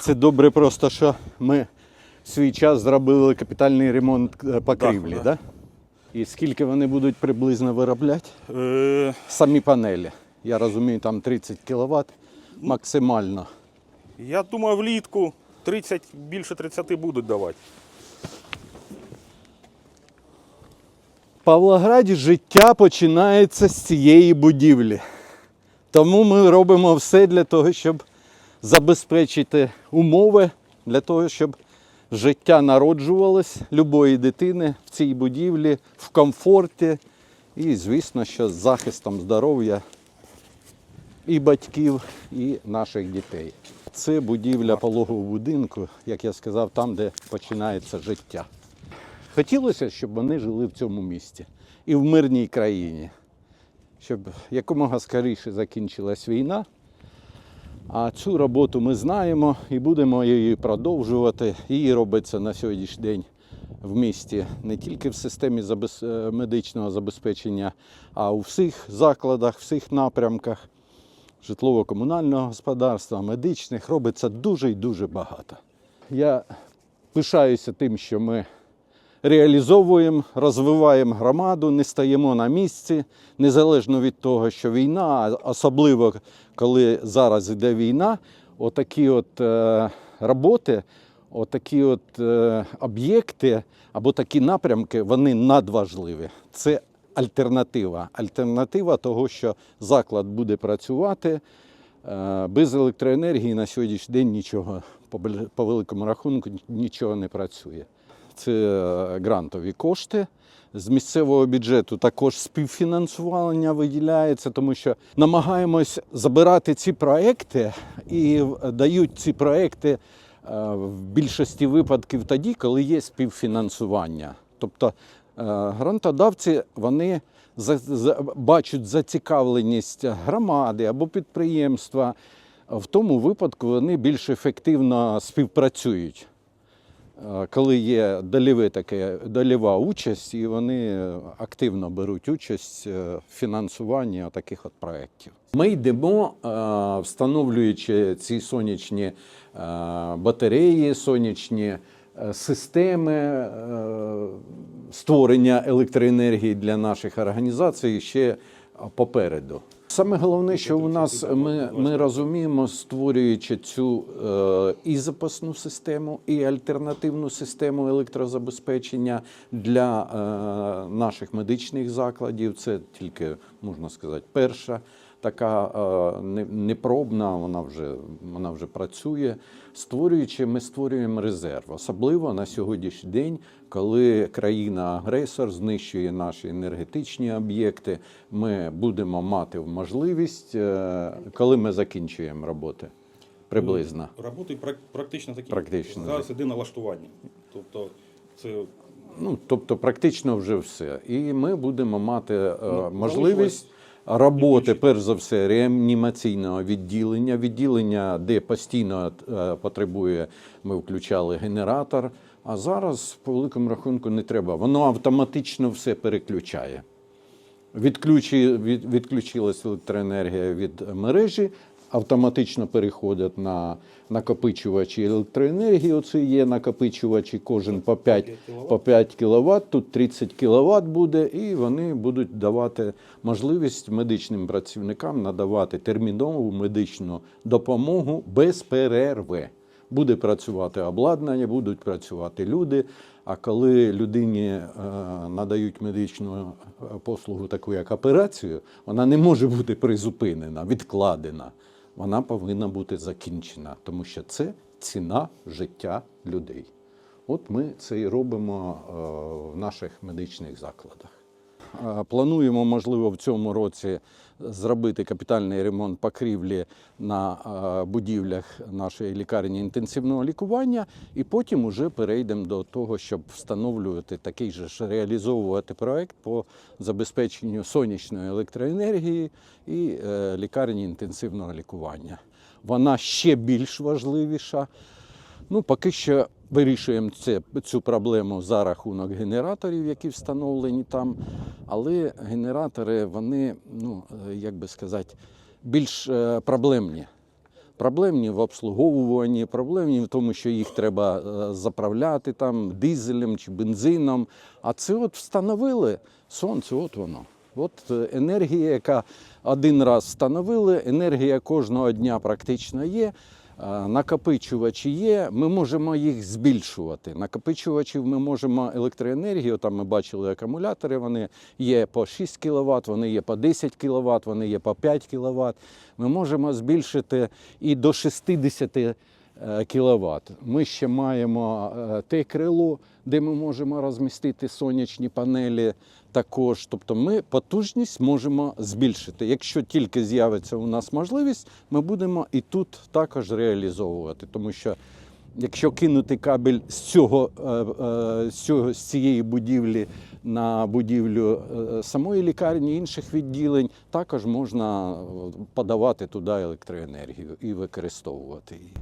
Це добре просто, що ми в свій час зробили капітальний ремонт е, покрівлі, Да, да? І скільки вони будуть приблизно виробляти? Е, Самі панелі. Я розумію, там 30 кВт максимально. я думаю, влітку 30, більше 30 будуть давати. В Павлограді життя починається з цієї будівлі. Тому ми робимо все для того, щоб забезпечити умови для того, щоб життя народжувалось любої дитини в цій будівлі в комфорті і, звісно, що з захистом здоров'я і батьків, і наших дітей. Це будівля пологового будинку, як я сказав, там, де починається життя. Хотілося, щоб вони жили в цьому місті і в мирній країні, щоб якомога скоріше закінчилась війна. А цю роботу ми знаємо і будемо її продовжувати. Її робиться на сьогоднішній день в місті не тільки в системі е, медичного забезпечення, а у всіх закладах, всіх напрямках житлово-комунального господарства, медичних робиться дуже і дуже багато. Я пишаюся тим, що ми реалізовуємо, розвиваємо громаду, не стаємо на місці, незалежно від того, що війна, особливо коли зараз йде війна, отакі от е, роботи, отакі от е, об'єкти або такі напрямки, вони надважливі. Це альтернатива. Альтернатива того, що заклад буде працювати. Е, Без електроенергії на сьогоднішній день нічого, по великому рахунку, нічого не працює. Це грантові кошти. З місцевого бюджету також співфінансування виділяється, тому що намагаємось забирати ці проекти і дають ці проекти е, в більшості випадків тоді, коли є співфінансування. Тобто е, грантодавці вони бачать зацікавленість громади або підприємства. В тому випадку вони більш ефективно співпрацюють. Е, Коли є доліве таке, дольова участь, і вони активно беруть участь е, в фінансуванні таких от проєктів. Ми йдемо, е, встановлюючи ці сонячні батареї, сонячні системи створення електроенергії для наших організацій ще попереду. Саме головне, що у нас ми, ми розуміємо, створюючи цю е, і запасну систему, і альтернативну систему електрозабезпечення для е, наших медичних закладів. Це тільки можна сказати, перша така е, непробна, вона вже вона вже працює. Створюючи, ми створюємо резерв, особливо на сьогоднішній день, коли країна-агресор знищує наші енергетичні об'єкти. Ми будемо мати можливість, е, коли ми закінчуємо роботи. Приблизно. Роботи прак- практично такі. Практично, Зараз іде налаштування. Тобто це Ну, тобто, практично вже все. І ми будемо мати е, Ну, можливість роботи, перш за все, реанімаційного відділення, відділення, де постійно е, потребує, ми включали генератор. А зараз, по великому рахунку, не треба. Воно автоматично все переключає. Відключи, від, відключилась електроенергія від мережі, автоматично переходять на накопичувачі електроенергії. Оце є накопичувачі, кожен по 5, по 5 кВт, тут 30 кВт буде, і вони будуть давати можливість медичним працівникам надавати термінову медичну допомогу без перерви. Буде працювати обладнання, будуть працювати люди. А коли людині е, надають медичну е, послугу, таку як операцію, вона не може бути призупинена, відкладена. Вона повинна бути закінчена, тому що це ціна життя людей. От ми це і робимо е, в наших медичних закладах. Плануємо, можливо, в цьому році зробити капітальний ремонт покрівлі на будівлях нашої лікарні інтенсивного лікування, і потім вже перейдемо до того, щоб встановлювати такий же ж реалізовувати проект по забезпеченню сонячної електроенергії і е, лікарні інтенсивного лікування. Вона ще більш важливіша. Ну, поки що вирішуємо це, цю проблему за рахунок генераторів, які встановлені там. Але генератори, вони, ну, як би сказати, більш е, проблемні. Проблемні в обслуговуванні, проблемні в тому, що їх треба е, заправляти там дизелем чи бензином. А це от встановили сонце, от воно. От е, енергія, яка один раз встановили, енергія кожного дня практично є. Е, Накопичувачі є, ми можемо їх збільшувати. Накопичувачів ми можемо електроенергію. Там ми бачили акумулятори. Вони є по 6 кВт, вони є по 10 кВт, вони є по 5 кВт. Ми можемо збільшити і до 60 кВт. Ми ще маємо е, те крило, де ми можемо розмістити сонячні панелі. Також, тобто ми потужність можемо збільшити. Якщо тільки з'явиться у нас можливість, ми будемо і тут також реалізовувати. Тому що якщо кинути кабель з цього, е, е, з цього з цієї будівлі на будівлю е, самої лікарні, інших відділень, також можна подавати туди електроенергію і використовувати її.